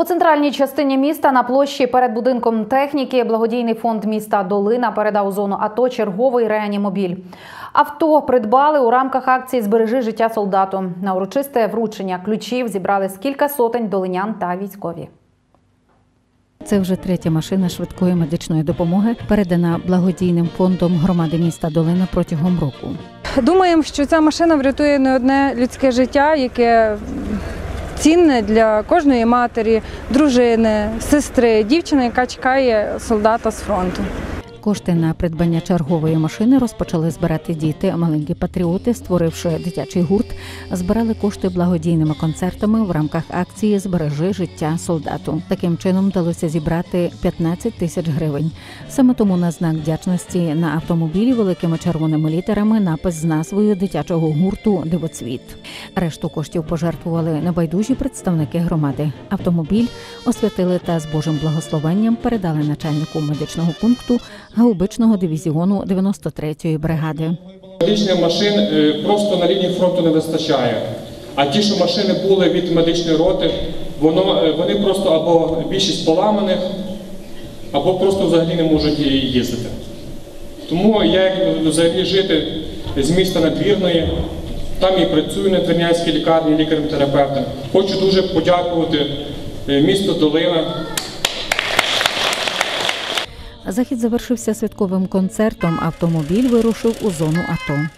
У центральній частині міста на площі перед будинком техніки благодійний фонд міста Долина передав у зону АТО черговий реанімобіль. Авто придбали у рамках акції Збережи життя солдату. На урочисте вручення ключів зібрали з кілька сотень долинян та військові. Це вже третя машина швидкої медичної допомоги, передана благодійним фондом громади міста Долина протягом року. Думаємо, що ця машина врятує не одне людське життя, яке цінне для кожної матері, дружини, сестри, дівчини, яка чекає солдата з фронту. Кошти на придбання чергової машини розпочали збирати діти. Маленькі патріоти, створивши дитячий гурт, збирали кошти благодійними концертами в рамках акції Збережи життя солдату. Таким чином вдалося зібрати 15 тисяч гривень. Саме тому на знак вдячності на автомобілі великими червоними літерами напис з назвою дитячого гурту Дивоцвіт. Решту коштів пожертвували небайдужі представники громади. Автомобіль освятили та з Божим благословенням передали начальнику медичного пункту гаубичного дивізіону 93-ї бригади. Медичних машин е, просто на лінії фронту не вистачає. А ті, що машини були від медичної роти, воно, е, вони просто або більшість поламаних, або просто взагалі не можуть їздити. Тому я, як взагалі жити з міста Надвірної, там і працюю на Твірнянській лікарні лікарем-терапевтом. Хочу дуже подякувати е, місту Долина. Захід завершився святковим концертом. Автомобіль вирушив у зону АТО.